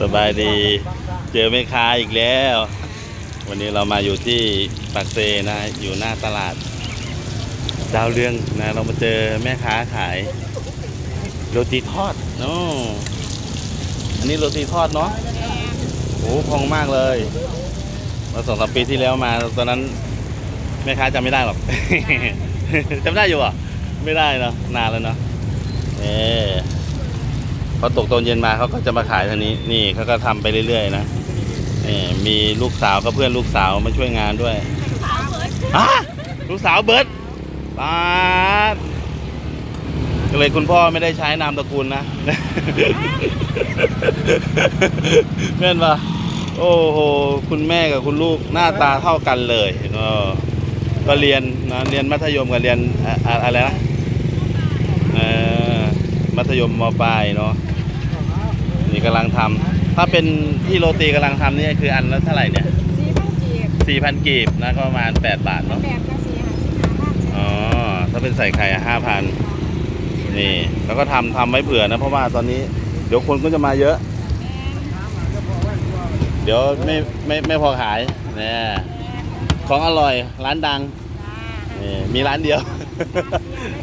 สบายดี เจอแม่ค้าอีกแล้ว วันนี้เรามาอยู่ที่ปากเซนะอยู่หน้าตลาด ดาวเรืองนะเรามาเจอแม่ค้าขายโรตีทอดเนาะอันนี้โรตีทอดเนาะโอ้พองมากเลยเมื่อสองสามปีที่แล้วมาตอนนั้นแม่ค้าจำไม่ได้หรอก จำได้อยู่อะ ไม่ได้เนาะนานแล้วเนาะเออ อตกตอนเย็นมาเขาก็จะมาขายทางนี้ นี่เขาก็ทำไปเรื่อยๆนะนี่มีลูกสาวกับเพื่อนลูกสาวมาช่วยงานด้วยฮะลูกสาวเบิร์ดปาก็เลยคุณพ่อไม่ได้ใช้นามตระกูลนะแม่นปะโอ้โห คุณแม่กับคุณลูกหน้าตาเท่ากันเลยเออก็เรียนนะเรียนมัธยมกับเรียนอะไรนะมัธยมมปลายเนาะ นี่กำลังทำถ้าเป็นที่โรตีกำลังทำนี่คืออันละเท่าไหร่เนี่ยสี่พันจีบสี่พันกีบนะก็ประมาณแปดบาทเนาะแบบละสี่ห้าสิบห้าบาทอ๋อถ้าเป็นใส่ไข่ห้าพันนี่ แล้วก็ทำทำไว้เผื่อนะ เพราะว่าตอนนี้เดี๋ยวคนก็จะมาเยอะ เดี๋ยวไม่ไม่ไม่พอขายเนี่ยของอร่อยร้านดังนี่มีร้านเดียว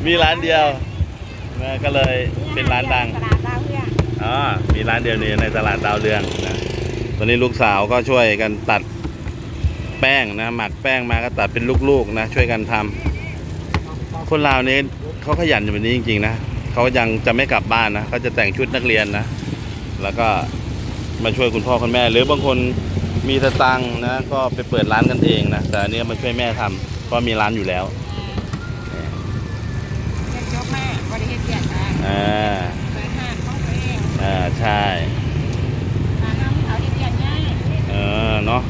มีร้านเดียวนะก็เลยเป็นร้านดัง องอ๋อมีร้านเดียวนี่ในตลาดดาวเรืองนะตอนนี้ลูกสาวก็ช่วยกันตัดแป้งนะหมักแป้งมาก็ตัดเป็นลูกๆนะช่วยกันทำคนลาวนี้เขาขยันแบบนี้จริงๆนะเขายังจะไม่กลับบ้านนะเขาจะแต่งชุดนักเรียนนะแล้วก็มาช่วยคุณพ่อคุณแม่ หรือบางคนมีสตังค์นะก็ไปเปิดร้านกันเองนะแต่อันนี้มาช่วยแม่ทำเพราะมีร้านอยู่แล้วเฮ็ดยกแม่บริเฮ็ดเกียรตินะอ่า เองอ่าใช่าน้ำเขาที่เยรติง่ายเออเนาะ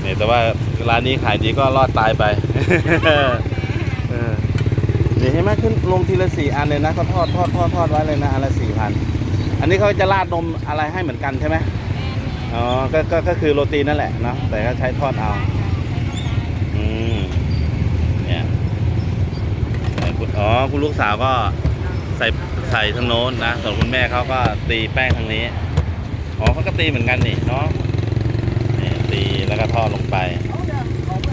เนี่ยแต่ว่าร้านนี้ขายดีก็รอดตายไปเออนี่เห็นไหมขึ้นลงทีละสี่อันเลยนะเขาทอดทอดทอดทอดไว้เลยนะอันละสี่พันอันนี้เขาจะราดนมอะไรให้เหมือนกันใช่ไหมอ๋อก็ก็ก็คือโรตีนั่นแหละเนาะแต่ก็ใช้ทอดเอาอืมเนี่ยเนี่ยคุณอ๋อคุณลูกสาวก็ ใส่ใส่ทางโน้นนะส่วนคุณแม่เขาก็ตีแป้งทางนี้อ๋อเขาก็ตีเหมือนกันนี่เนาะนี่ตีแล้วก็ทอดลงไป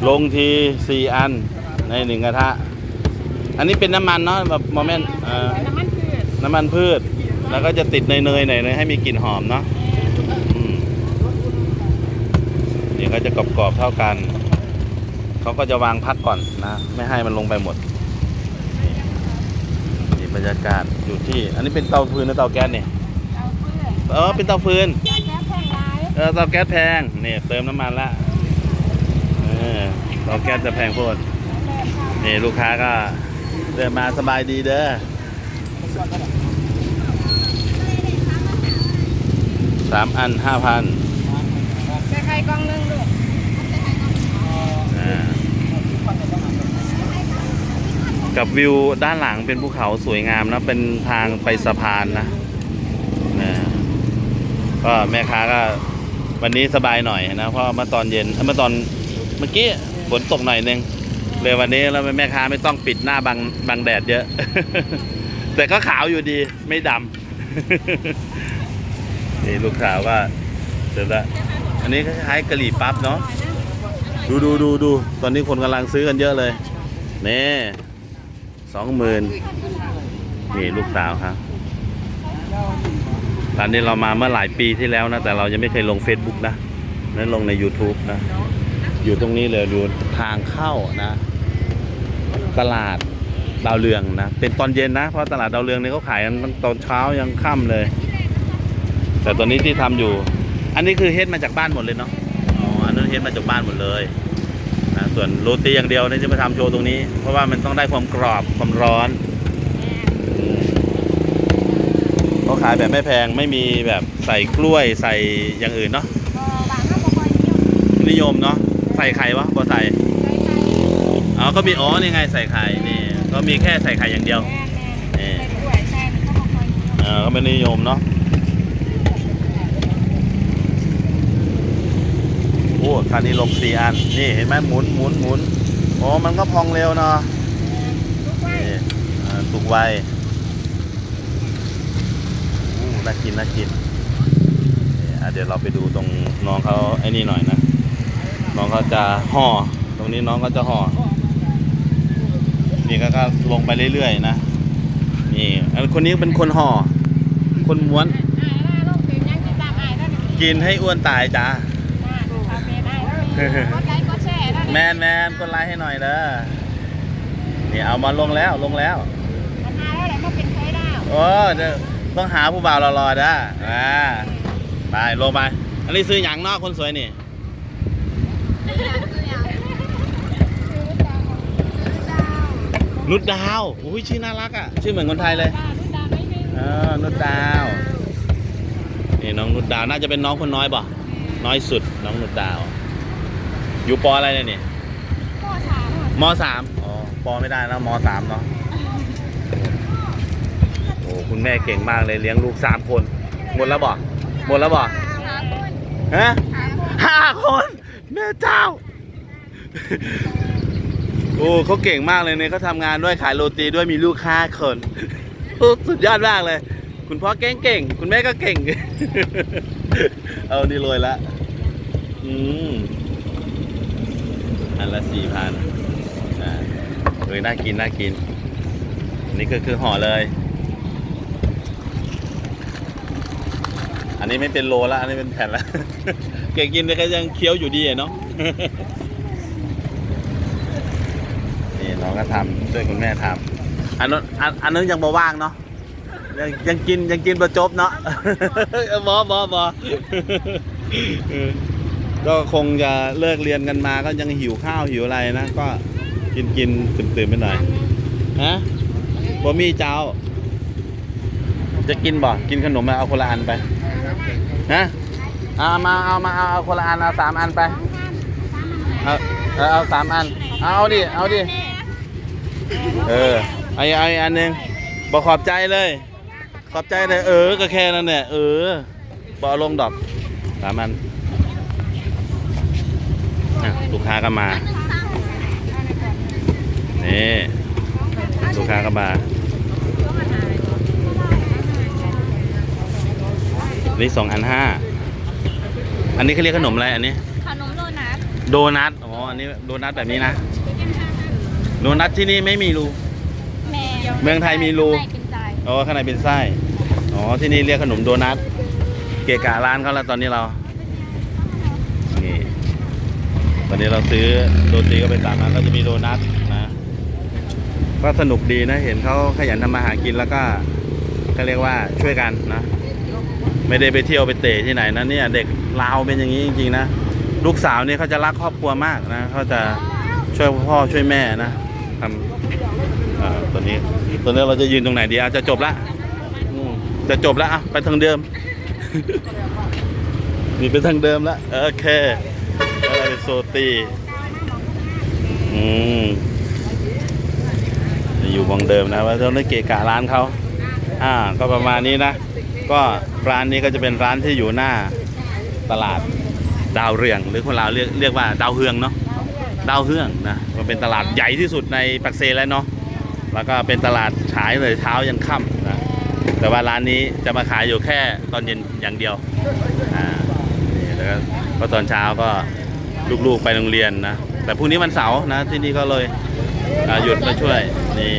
ลงทีสี่อันในหนึ่งกระทะ อันนี้เป็นน้ำมันเนาะแบบโมเมนต์น้ำมันพืชน้ำมันพืช แล้วก็จะติดเนยๆหน่อยให้มีกลิ่นหอมเนาะอืมนี่ก็จะกรอบๆเท่ากัน เขาก็จะวางพักก่อนนะ ไม่ให้มันลงไปหมด บรรยากาศอยู่ที่ อันนี้เป็นเตาฟืนหรือเตาแก๊สเนี่ยเอาเพื่อนเออเป็นเตาฟืนแก้แพงร้ายเออเตาแก๊สแพงนี่เติมน้ำมันละเออเตาแก๊สจะแพงโพดนี่ลูกค้าก็เดินมาสบายดีเด้อสามอันห้าพันใส่ไข่กล่องหนึงลู กับวิวด้านหลังเป็นภูเขาสวยงามนะ เป็นทางไปสะพานนะนะก็แม่ค้าก็วันนี้สบายหน่อยนะ เพราะเมื่อตอนเย็นเมื่อตอนเมื่อกี้ฝนตกหน่อยนึงเลยวันนี้แล้วแม่ค้าไม่ต้องปิดหน้าบังบังแดดเยอะ แต่ก็ขาวอยู่ดีไม่ดำนี่ลูกสาวก็เสร็จแล้วอันนี้คล้ายๆกะหรี่ปั๊บเนาะดูดูดูดูตอนนี้คนกำลังซื้อกันเยอะเลยนี่ สองหมื่นนี่ลูกสาวครับตอนนี้เรามาเมื่อหลายปีที่แล้วนะ แต่เรายังไม่เคยลง Facebook นะนั้นลงใน YouTube นะ อยู่ตรงนี้เลยดูทางเข้านะ ตลาดดาวเรืองนะ เป็นตอนเย็นนะ เพราะตลาดดาวเรืองเนี่ยเขาขายกันตั้งตอนเช้ายังค่ำเลย แต่ตอนนี้ที่ทำอยู่ อันนี้คือเฮ็ดมาจากบ้านหมดเลยเนาะอ๋ออันนั้นเฮ็ดมาจากบ้านหมดเลย ส่วนโรตีอย่างเดียวเนี่ยจะมาทำโชว์ตรงนี้ เพราะว่ามันต้องได้ความกรอบความร้อนอืมเขาขายแบบไม่แพงไม่มีแบบใส่กล้วยใส่อย่างอื่นเนาะก็บางห้างบ่ค่อยนิยมนิยมเนาะใส่ไข่วะบ่ใส่ใส่ไข่อ๋อก็มีอ๋อนี่ไงใส่ไข่นี่ก็มีแค่ใส่ไข่อย่างเดียวแม่แม่ใส่กล้วยใส่มันก็บ่ค่อยนิยมเออก็ไม่นิยมเนาะ โอ้ คันนี้ลงสี่อัน นี่เห็นไหมหมุนหมุนหมุนอ๋อมันก็พองเร็วเนาะทุกไว้นี่เอ่อสุกไวอู้น่ากินน่ากินนี่อะเดี๋ยวเราไปดูตรงน้องเขาไอ้นี่หน่อยนะ น้องเขาจะห่อ ตรงนี้น้องก็จะห่อ นี่ก็ก็ลงไปเรื่อยๆนะ นี่อันคนนี้เป็นคนห่อ คนม้วนอายได้ลูกถึงยังติดตามอายได้หนึ่งกินให้อ้วนตายจ้าคาเฟ่ ได้ก็ไลค์ก็แชร์ได้แมนแมนกดไลค์ให้หน่อยเด้อนี่เอามาลงแล้วลงแล้วมันมาแล้วแหละก็เป็นเคยดาวโอ้เดี๋ยวต้องหาผู้บ่าวรอๆด้าอ่าไปลงไป อันนี้ซื้อหยังเนอกคนสวยนี่นุดดาวอุ้ยชื่อน่ารักอะ ชื่อเหมือนคนไทยเลยเออนุดดาว นี่น้องนุดดาว น่าจะเป็นน้องคนน้อยป่ะ น้อยสุดน้องนุดดาว อยู่ปออะไรเนี่ยนี่ก็สามมสามอ๋อปอไม่ได้แล้วมสามเนาะโอ้คุณแม่เก่งมากเลยเลี้ยงลูกสามคน หมดแล้วบ่หมดแล้วบ่หาคนฮะหาคนห้าคนแม่เจ้า โอ้เขาเก่งมากเลยเนี่ยเขาทำงานด้วยขายโรตีด้วยมีลูกห้าคนโอ้สุดยอดมากเลย คุณพ่อเก่งเก่งคุณแม่ก็เก่ง เอานี่เลยละอืม อันละสี่พันอ่าเอ้ยน่ากินน่ากิน นี่ก็คือห่อเลย อันนี้ไม่เป็นโลละ อันนี้เป็นแผ่นละ เก่กินแต่ก็ยังเคี้ยวอยู่ดีเนาะ นี่น้องก็ทำช่วยคุณแม่ทำอันนั้นอันอันนั้นยังบ่ว่างเนาะยังยังกินยังกินประจบเนาะบอบอบอ ก็คงจะเลิกเรียนกันมาก็ยังหิวข้าวหิวอะไรนะ ก็กินกินตื่นตื่นๆไปหน่อยฮะบะมี่เจ้า จะกินบ่กินขนมมาเอาคนละอันไปฮะเอามาเอามาเอาเอาคนละอันเอาสามอันไปเอาเอาเอาสามอันเอาดิเอาดิเออไอาเอาอีกอันหนึ่งบอกขอบใจเลย ขอบใจเลย เออก็แค่นั้นแหละเออบอกเอลงดอกสามอัน ลูกค้าก็มา นี่ ลูกค้าก็มา นี่สองอันห้า อันนี้เขาเรียกขนมอะไรอันนี้ ขนมโดนัท โดนัท อ๋อ อันนี้โดนัทแบบนี้นะ โดนัทที่นี่ไม่มีรูแม่เมืองไทยมีรูไม่เป็นใจอ๋อข้างในเป็นไส้ อ๋อ ที่นี่เรียกขนมโดนัท เกะกะร้านเขาแล้วตอนนี้เรา นี่ ตอนนี้เราซื้อโรตีก็ไปตามนั้นก็จะมีโดนัทนะก็สนุกดีนะเห็นเขาขยันทำมาหากินแล้วก็ก็เรียกว่าช่วยกันนะ ไม่ได้ไปเที่ยวไปเตะที่ไหนนะเนี่ยเด็กลาวเป็นอย่างนี้จริงๆนะลูกสาวนี่เขาจะรักครอบครัวมากนะเขาจะช่วยพ่อช่วยแม่นะทำอ่อตอนนี้ตอนนี้เราจะยืนตรงไหนดีอาจจะจบละจะจบแล้วอะไปทางเดิมนี่ไปทางเดิมแล้วโอเค โซตีอืมอยู่วงเดิมนะว่าเราไม่เกะกะร้านเขาอ่า ก็ประมาณนี้นะ ก็ร้านนี้ก็จะเป็นร้านที่อยู่หน้าตลาดดาวเรือง หรือคนลาวเรียกเรียกว่าดาวเฮืองเนาะดาวเฮืองนะมันเป็นตลาดใหญ่ที่สุดในปักเซแล้วเนาะแล้วก็เป็นตลาดขายเลยเช้ายันค่ำนะแต่ว่าร้านนี้จะมาขายอยู่แค่ตอนเย็นอย่างเดียวอ่านี่แล้วก็ตอนเช้าก็ ลูกๆไปโรงเรียนนะ แต่พรุ่งนี้วันเสาร์นะที่นี่ก็เลยหยุดมาช่วยนี่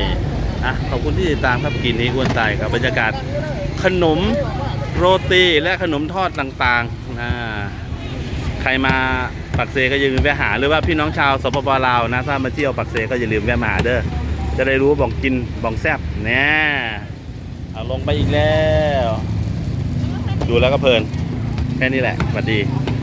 อะขอบคุณที่ติดตามครับกินนี้อ้วนตายกับบรรยากาศขนมโรตีและขนมทอดต่างๆอ่าใครมาปักเซก็อย่าลืมแวะหา หรือว่าพี่น้องชาวสปปลาวนะถ้ามาเที่ยวปักเซก็อย่าลืมแวะมาหาเด้อจะได้รู้ว่อกกินบอกแซบแน่เอาลงไปอีกแล้ว ดูแล้วก็เพลิน แค่นี้แหละสวัสดี